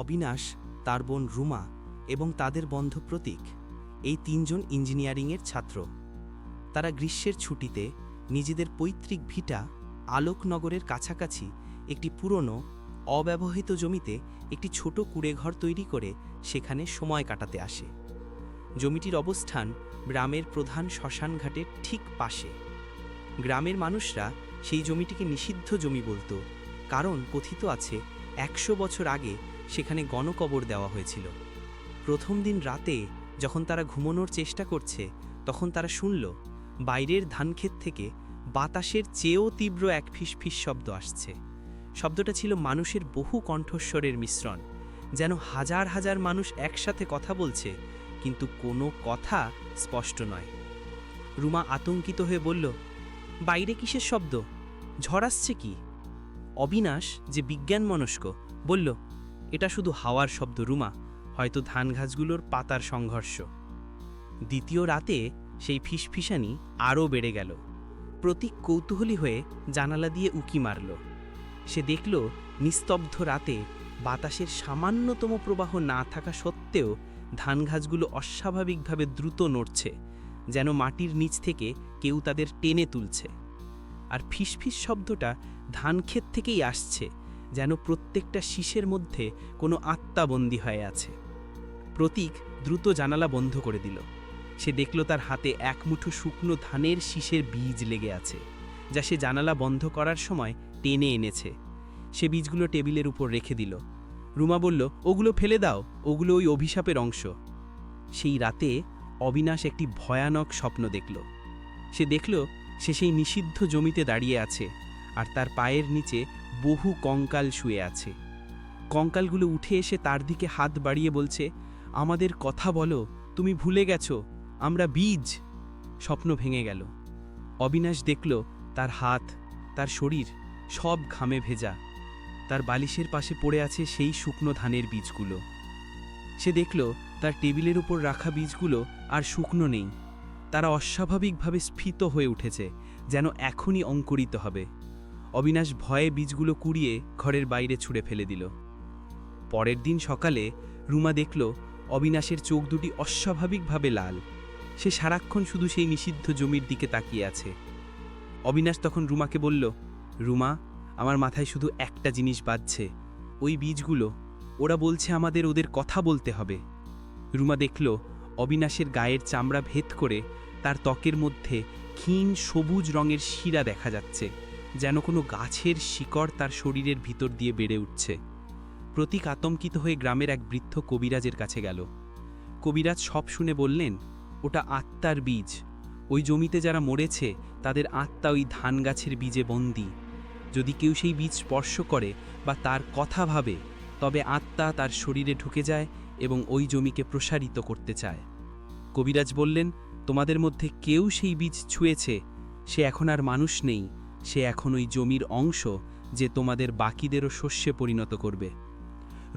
অবিনাশ, তার বোন রুমা এবং তাদের বন্ধু প্রতীক, এই তিনজন ইঞ্জিনিয়ারিংয়ের ছাত্র। তারা গ্রীষ্মের ছুটিতে নিজেদের পৈতৃক ভিটা আলোকনগরের কাছাকাছি একটি পুরনো, অব্যবহৃত জমিতে একটি ছোট কুড়েঘর তৈরি করে সেখানে সময় কাটাতে আসে। জমিটির অবস্থান গ্রামের প্রধান শ্মশানঘাটের ঠিক পাশে। গ্রামের মানুষরা সেই জমিটিকে নিষিদ্ধ জমি বলতো, কারণ কথিত আছে একশো বছর আগে সেখানে গণকবর দেওয়া হয়েছিল। প্রথম দিন রাতে যখন তারা ঘুমানোর চেষ্টা করছে, তখন তারা শুনল, বাইরের ধানক্ষেত থেকে বাতাসের চেয়েও তীব্র এক ফিসফিস শব্দ আসছে। শব্দটা ছিল মানুষের বহু কণ্ঠস্বরের মিশ্রণ, যেন হাজার হাজার মানুষ একসাথে কথা বলছে, কিন্তু কোনো কথা স্পষ্ট নয়। রুমা আতঙ্কিত হয়ে বলল, বাইরে কিসের শব্দ? ঝড় আসছে কি? অবিনাশ যে বিজ্ঞান মনস্ক বলল, এটা শুধু হাওয়ার শব্দ, রুমা। হয়তো ধান গাছগুলোর পাতার সংঘর্ষ। দ্বিতীয় রাতে সেই ফিসফিসানি আরও বেড়ে গেল। প্রতীক কৌতূহলী হয়ে জানালা দিয়ে উকি মারল। সে দেখল, নিস্তব্ধ রাতে বাতাসের সামান্যতম প্রবাহ না থাকা সত্ত্বেও ধান গাছগুলো অস্বাভাবিকভাবে দ্রুত নড়ছে, যেন মাটির নিচ থেকে কেউ তাদের টেনে তুলছে। আর ফিসফিস শব্দটা ধানক্ষেত থেকেই আসছে, যেন প্রত্যেকটা শীষের মধ্যে কোনো আত্মাবন্দী হয়ে আছে। প্রতীক দ্রুত জানালা বন্ধ করে দিল। সে দেখল তার হাতে এক মুঠো শুকনো ধানের শীষের বীজ লেগে আছে, যা সে জানালা বন্ধ করার সময় টেনে এনেছে। সে বীজগুলো টেবিলের উপর রেখে দিল। রুমা বলল, ওগুলো ফেলে দাও, ওগুলো ওই অভিশাপের অংশ। সেই রাতে অবিনাশ একটি ভয়ানক স্বপ্ন দেখল। সে দেখল, সে সেই নিষিদ্ধ জমিতে দাঁড়িয়ে আছে। আর তার পায়ের নিচে বহু কঙ্কাল শুয়ে আছে। কঙ্কালগুলো উঠে এসে তার দিকে হাত বাড়িয়ে বলছে, আমাদের কথা বলো, তুমি ভুলে গেছো, আমরা বীজ। স্বপ্ন ভেঙে গেল। অবিনাশ দেখল তার হাত, তার শরীর সব ঘামে ভেজা। তার বালিশের পাশে পড়ে আছে সেই শুকনো ধানের বীজগুলো। সে দেখল তার টেবিলের উপর রাখা বীজগুলো আর শুকনো নেই। তারা অস্বাভাবিকভাবে স্ফীত হয়ে উঠেছে, যেন এখনই অঙ্কুরিত হবে। অবিনাশ ভয়ে বীজগুলো কুড়িয়ে ঘরের বাইরে ছুঁড়ে ফেলে দিল। পরের দিন সকালে রুমা দেখল অবিনাশের চোখ দুটি অস্বাভাবিকভাবে লাল। সে সারাক্ষণ শুধু সেই নিষিদ্ধ জমির দিকে তাকিয়ে আছে। অবিনাশ তখন রুমাকে বলল, রুমা, আমার মাথায় শুধু একটা জিনিস বাজছে। ওই বীজগুলো, ওরা বলছে আমাদের ওদের কথা বলতে হবে। রুমা দেখল অবিনাশের গায়ের চামড়া ভেদ করে তার ত্বকের মধ্যে ক্ষীণ সবুজ রঙের শিরা দেখা যাচ্ছে। যেন কোনো গাছের শিকড় তার শরীরের ভিতর দিয়ে বেড়ে উঠছে। প্রতীক আতঙ্কিত হয়ে গ্রামের এক বৃদ্ধ কবিরাজের কাছে গেল। কবিরাজ সব শুনে বললেন, ওটা আত্মার বীজ। ওই জমিতে যারা মরেছে, তাদের আত্মা ওই ধান গাছের বীজে বন্দী। যদি কেউ সেই বীজ স্পর্শ করে বা তার কথা ভাবে, তবে আত্মা তার শরীরে ঢুকে যায় এবং ওই জমিকে প্রসারিত করতে চায়। কবিরাজ বললেন, তোমাদের মধ্যে কেউ সেই বীজ ছুঁয়েছে, সে এখন আর মানুষ নেই। সে এখন ওই জমির অংশ যে তোমাদের বাকিদেরও শস্যে পরিণত করবে।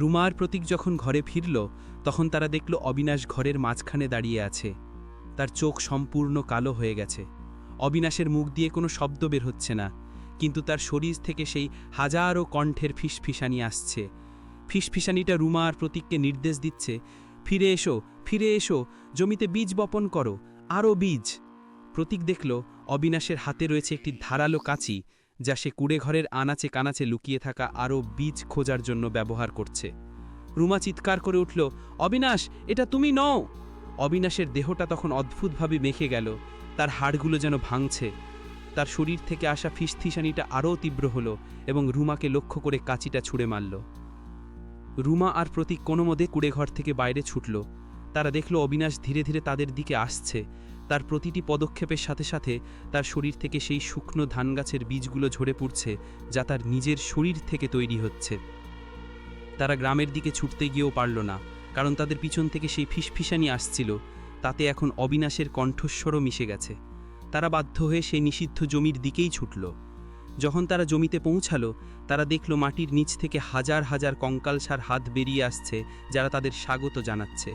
রুমার প্রতীক যখন ঘরে ফিরল, তখন তারা দেখল অবিনাশ ঘরের মাঝখানে দাঁড়িয়ে আছে। তার চোখ সম্পূর্ণ কালো হয়ে গেছে। অবিনাশের মুখ দিয়ে কোনো শব্দ বের হচ্ছে না, কিন্তু তার শরীর থেকে সেই হাজারো কণ্ঠের ফিসফিসানি আসছে। ফিসফিসানিটা রুমা আর প্রতীককে নির্দেশ দিচ্ছে, ফিরে এসো ফিরে এসো, জমিতে বীজ বপন করো, আরও বীজ। প্রতীক দেখল, অবিনাশের হাতে রয়েছে একটি ধারালো কাঁচি, যা সে কুড়ে ঘরের আনাচে কানাচে লুকিয়ে থাকা আরও বীজ খোঁজার জন্য ব্যবহার করছে। রুমা চিৎকার করে উঠল, অবিনাশ, এটা তুমি নও! অবিনাশের দেহটা তখন অদ্ভুতভাবে মেখে গেল, তার হাড়গুলো যেন ভাঙছে। তার শরীর থেকে আসা ফিসথিসানিটা আরও তীব্র হলো এবং রুমাকে লক্ষ্য করে কাঁচিটা ছুঁড়ে মারল। রুমা আর প্রতীক কোনো মদে কুড়েঘর থেকে বাইরে ছুটল। তারা দেখল অবিনাশ ধীরে ধীরে তাদের দিকে আসছে। তার প্রতিটি পদক্ষেপের সাথে সাথে তার শরীর থেকে সেই শুকনো ধান গাছের বীজগুলো ঝরে পড়ছে, যা তার নিজের শরীর থেকে তৈরি হচ্ছে। তারা গ্রামের দিকে ছুটতে গিয়েও পারল না, কারণ তাদের পিছন থেকে সেই ফিসফিসানি আসছিল, তাতে এখন অবিনাশের কণ্ঠস্বরও মিশে গেছে। তারা বাধ্য হয়ে সেই নিষিদ্ধ জমির দিকেই ছুটল। যখন তারা জমিতে পৌঁছালো, তারা দেখল মাটির নিচ থেকে হাজার হাজার কঙ্কালসার হাত বেরিয়ে আসছে, যারা তাদের স্বাগত জানাচ্ছে।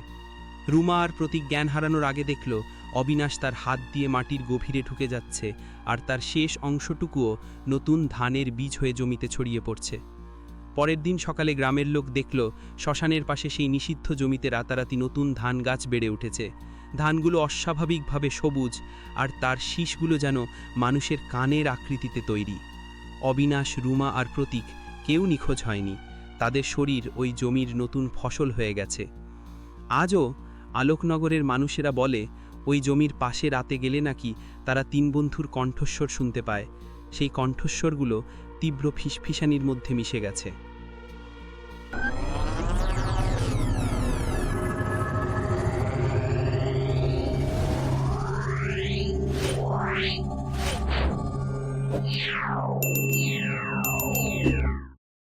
রুমা আর প্রতীক জ্ঞান হারানোর আগে দেখল, অবিনাশ তার হাত দিয়ে মাটির গভীরে ঢুকে যাচ্ছে আর তার শেষ অংশটুকুও নতুন ধানের বীজ হয়ে জমিতে ছড়িয়ে পড়ছে। পরের দিন সকালে গ্রামের লোক দেখল, শ্মশানের পাশে সেই নিষিদ্ধ জমিতে রাতারাতি নতুন ধান গাছ বেড়ে উঠেছে। ধানগুলো অস্বাভাবিকভাবে সবুজ আর তার শীষগুলো যেন মানুষের কানের আকৃতিতে তৈরি। অবিনাশ, রুমা আর প্রতীক কেউ নিখোঁজ হয়নি। তাদের শরীর ওই জমির নতুন ফসল হয়ে গেছে। আজও আলোকনগরের মানুষেরা বলে, ওই জমির পাশে রাতে গেলে নাকি তারা তিন বন্ধুর কণ্ঠস্বর শুনতে পায়। সেই কণ্ঠস্বরগুলো তীব্র ফিসফিসানির মধ্যে মিশে গেছে।